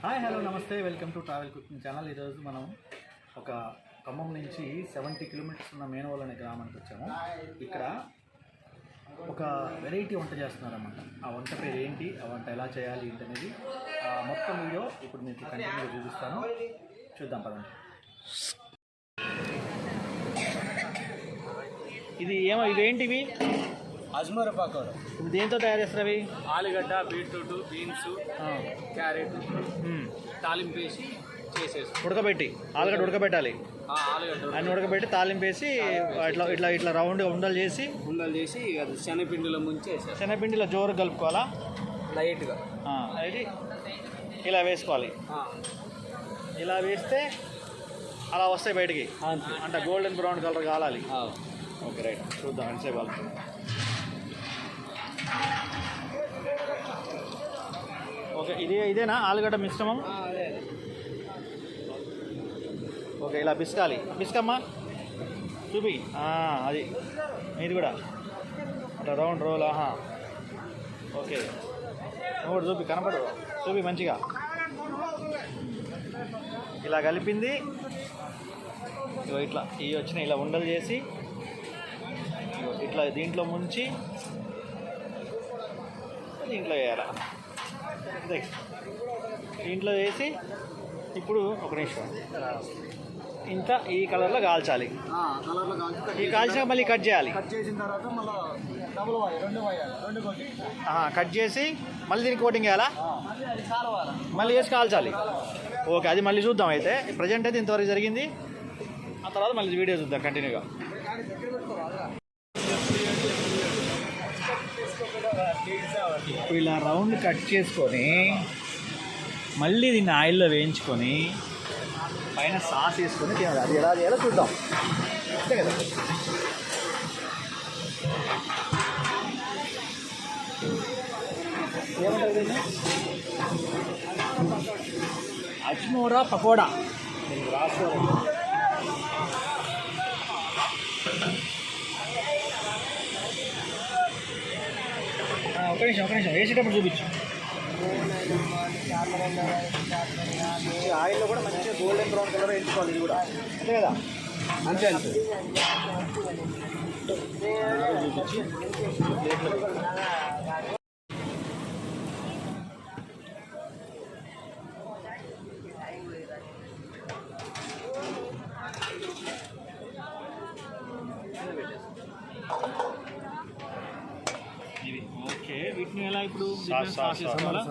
Hi hello నమస్తే. Welcome to travel cooking channel. ఈరోజు మనం ఒక ఖమ్మం నుంచి సెవెంటీ కిలోమీటర్స్ ఉన్న మేనవల్ అనే గ్రామానికి వచ్చాము. ఇక్కడ ఒక వెరైటీ వంట చేస్తున్నారన్నమాట. ఆ వంట పేరు ఏంటి? ఆ వంట ఎలా చేయాలి? ఏంటి అనేది మొత్తం వీడియో ఇప్పుడు మీకు కంటిన్యూగా చూపిస్తాను. చూద్దాం పదండి. ఇది ఏమో ఇవేంటివి అజ్మూర పకోడా. దేంతో తయారు చేస్తారు అవి? ఆలుగడ్డ బీట్రూట్ బీన్స్ ఆ, క్యారెట్. తాలింపు వేసి చేసేస్తాం ఉడకబెట్టి ఆలుగడ్డ ఉడకబెట్టాలి. ఆ ఆలుగడ్డ అన్ని ఉడకబెట్టి తాలింపు వేసి ఇట్లా ఇట్లా ఇట్లా రౌండ్గా ఉండలు చేసి ఉండలు చేసి అది శనగపిండిలో ముంచి వేసేస్తాం శనగపిండిలో జోరు కలుపుకోవాలా? లైట్గా. ఆ, అది ఇలా వేసుకోవాలి. ఇలా వేస్తే అలా వస్తాయి బయటికి. అంటే golden brown colour కాలాలి. Okay right. చూద్దాం ఎంతసేపు వాళ్ళు ఓకే ఇదే ఇదేనా? ఆలుగడ్డ మిశ్రమం? ఓకే ఇలా పిసకాలి. పిసకమ్మా చూపి. అది ఇది కూడా. అట్లా రౌండ్ రోల్ ఆహా. ఓకే. నువ్వు చూపి కనపడు చూపి మంచిగా. ఇలా కలిపింది. ఇగో ఇట్లా ఇవి వచ్చిన ఇలా ఉండలు చేసి ఇట్లా దీంట్లో ముంచి దీంట్లో వేయాలి? దీంట్లో వేసి ఇప్పుడు ఒక నిమిషం. ఇంత ఈ కలర్లో కాల్చాలి. ఈ కాల్చినాక మళ్ళీ కట్ చేయాలి. కట్ చేసి మళ్ళీ దీనికి కోటింగ్ వేయాలా? మళ్ళీ వేసి కాల్చాలి. ఓకే అది మళ్ళీ చూద్దాం అయితే. ప్రజెంట్ అయితే ఇంతవరకు జరిగింది. ఆ తర్వాత మళ్ళీ వీడియో చూద్దాం కంటిన్యూగా ఇప్పుడు ఇలా రౌండ్ కట్ చేసుకొని మళ్ళీ దీన్ని ఆయిల్లో వేయించుకొని పైన సాస్ వేసుకొని తినాలి. అది ఎలా చేయాలో చూద్దాం. అంతే కదా? ఏమంటారు అజ్మోరా పకోడా. నేను రాసుకోవాలి. ఆ, ఒక నిమిషం ఒక నిమిషం. వేసేటప్పుడు చూపించు. ఆయిల్లో కూడా మంచిగా గోల్డెన్ బ్రౌన్ కలర్ వేయించుకోవాలి ఇది కూడా. అంతే కదా? అంతే అంతే. చూపించి ప్లేట్లో ఇది ఓకే వీటిని ఎలా ఇప్పుడు సాస్, సాస్, సాస్ చేసుకోవాలా